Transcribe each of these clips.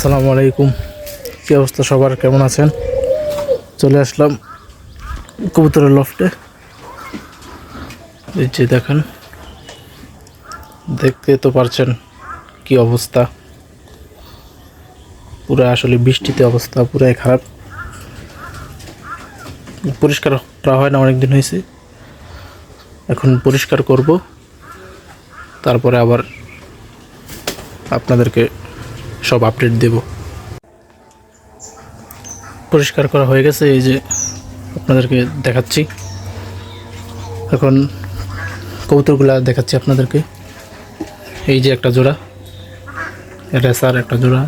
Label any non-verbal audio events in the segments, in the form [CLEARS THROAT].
আসসালামু আলাইকুম। কী অবস্থা সবার? কেমন আছেন? চলে আসলাম কবুতরের লফটে। এই যে দেখেন, দেখতে তো পারছেন কি অবস্থা। পুরো আসলে বৃষ্টিতে অবস্থা, পুরাই খারাপ। পরিষ্কার করা হয় না অনেক দিন হয়েছে। এখন পরিষ্কার করব। তারপরে আবার আপনাদেরকে সব আপডেট দেব। পরিষ্কার করা হয়ে গেছে, এই যে আপনাদেরকে দেখাচ্ছি। এখন কবুতরগুলা দেখাচ্ছি আপনাদেরকে। এই যে একটা জোড়া, রেসার একটা জোড়া।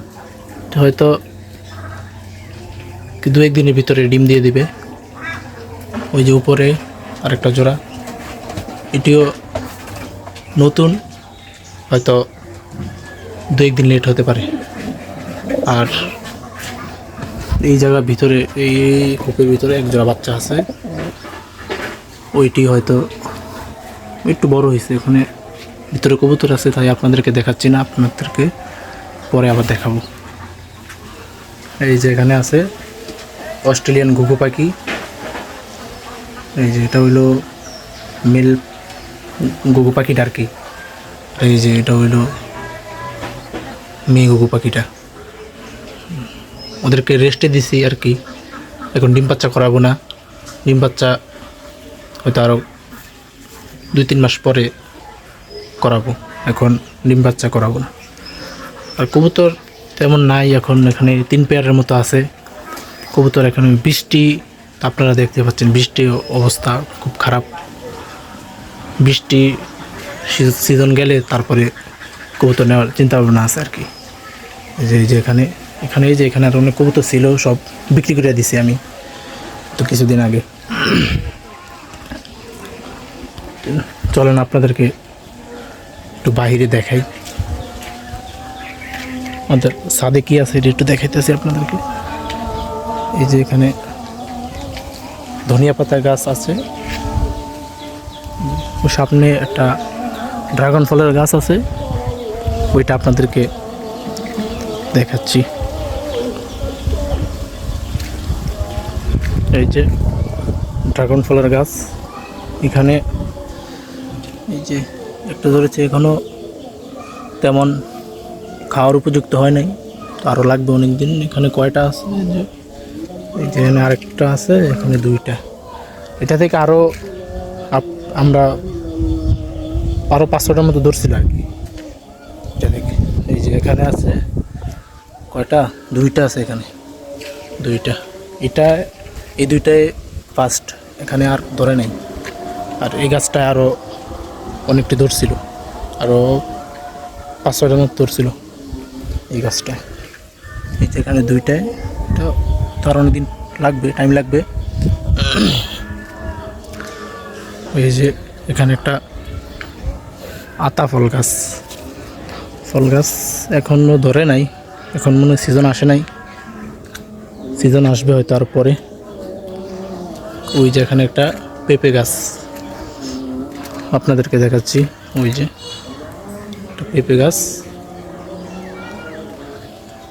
হয়তো দু একদিনের ভিতরে ডিম দিয়ে দিবে। ওই যে উপরে আরেকটা জোড়া। এটিও নতুন, হয়তো দু একদিন লেট হতে পারে। আর এই জায়গার ভিতরে, এই খোপের ভিতরে এক জোড়া বাচ্চা আছে। ওইটি হয়তো একটু বড় হয়েছে ওখানে ভিতরে কবুতর আছে, তাই আপনাদেরকে দেখাচ্ছি না, আপনাদেরকে পরে আবার দেখাবো। এই যে এখানে আছে অস্ট্রেলিয়ান ঘুঘু পাখি। এই যে এটা হইল মেল ঘুঘু পাখিটা আর কি এই যে এটা হইল মেয়ে ঘুঘু পাখিটা। ওদেরকে রেস্টে দিছি আর কি। এখন ডিম বাচ্চা করাবো না। ডিম বাচ্চা হয়তো আরও দুই তিন মাস পরে করাবো। এখন ডিম বাচ্চা করাবো না। আর কবুতর তেমন নাই এখন, এখানে তিন পেয়ারের মতো আছে। কবুতর এখানে বৃষ্টি, আপনারা দেখতে পাচ্ছেন বৃষ্টি অবস্থা খুব খারাপ। বৃষ্টি সিজন গেলে তারপরে কবুতর নেওয়ার চিন্তা ভাবনা আছে আর কি। যে, এই যে এখানে এই যে এখানে আর অনেক কবুতর ছিল, সব বিক্রি করে দিছি আমি। তো কিছুদিন আগে। চলেন আপনাদেরকে একটু বাইরে দেখাই। আমাদের সাদে কি আছে এটা একটু দেখাইতেছি আপনাদেরকে। এই যে এখানে ধনিয়া পাতা গাছ আছে। ও সামনে একটা ড্রাগন ফলের গাছ আছে। ওইটা আপনাদেরকে দেখাচ্ছি। এই যে ড্রাগন ফলের গাছ। এখানে এই যে একটা ধরেছে এখনও তেমন খাওয়ার উপযুক্ত হয় নাই। আরও লাগবে অনেক দিন এখানে কয়টা আছে? যে, এই যে এখানে আরেকটা আছে, এখানে দুইটা। এটা থেকে আরও আমরা আরও পাঁচশোটার মতো ধরছিল আর কি। এটা থেকে এই যে এখানে আছে কয়টা? দুইটা আছে এখানে। দুইটা। এটা এই দুইটাই ফার্স্ট এখানে আর ধরে নাই। আর এই গাছটা আরও অনেকটি ধরছিল আরও পাঁচ ছয়টার মতো ধরছিল এই গাছটা এই যে এখানে দুইটায়, এটা তো আর অনেকদিন লাগবে টাইম লাগবে। [CLEARS THROAT] এই যে এখানে একটা আতা ফল গাছ। ফল গাছ এখনও ধরে নাই, এখন মনে সিজন আসে নাই। সিজন আসবে হয়তো আর পরে। ওই যে এখানে একটা পেঁপে গাছ। আপনাদেরকে দেখাচ্ছি, ওই যে পেঁপে গাছ।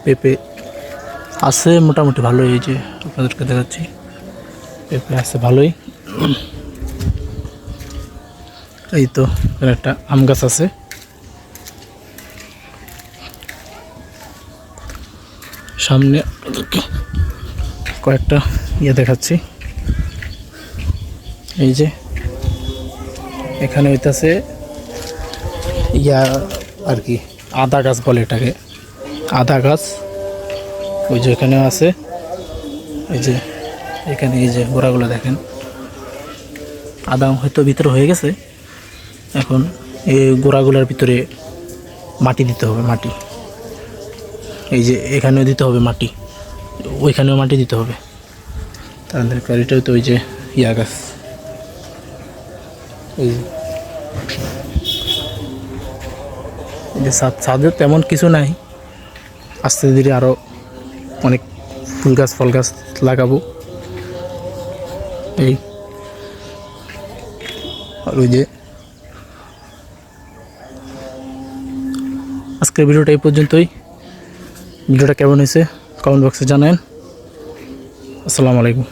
পেঁপে আছে মোটামুটি ভালোই, এই যে আপনাদেরকে দেখাচ্ছি। পেঁপে আছে ভালোই। এই তো একটা আম গাছ আছে। সামনে কয়েকটা ইয়ে দেখাচ্ছি। এই যে, এখানে হইতাছে ইয়া আর কি, আদা গাছ বলে এটাকে। আদা গাছ, ওই যে এখানেও আছে। এই যে, এখানে এই যে গোড়াগুলো দেখেন। আদা হয়তো ভিতরে হয়ে গেছে। এখন এই গোড়াগুলোর ভিতরে মাটি দিতে হবে, মাটি। এই যে এখানেও দিতে হবে মাটি, ওইখানেও মাটি দিতে হবে। তাদের গাড়িটা তো ওই যে ইয়া গাছ। এই যে। ছাদে তেমন কিছু নাই। আস্তে ধীরে আরও অনেক ফুল গাছ, ফল গাছ লাগাবো। এই। আর ওই যে আজকের ভিডিওটা এই পর্যন্তই। ভিডিওটা কেমন হয়েছে? কমেন্ট বক্সে জানান আসসালামু আলাইকুম।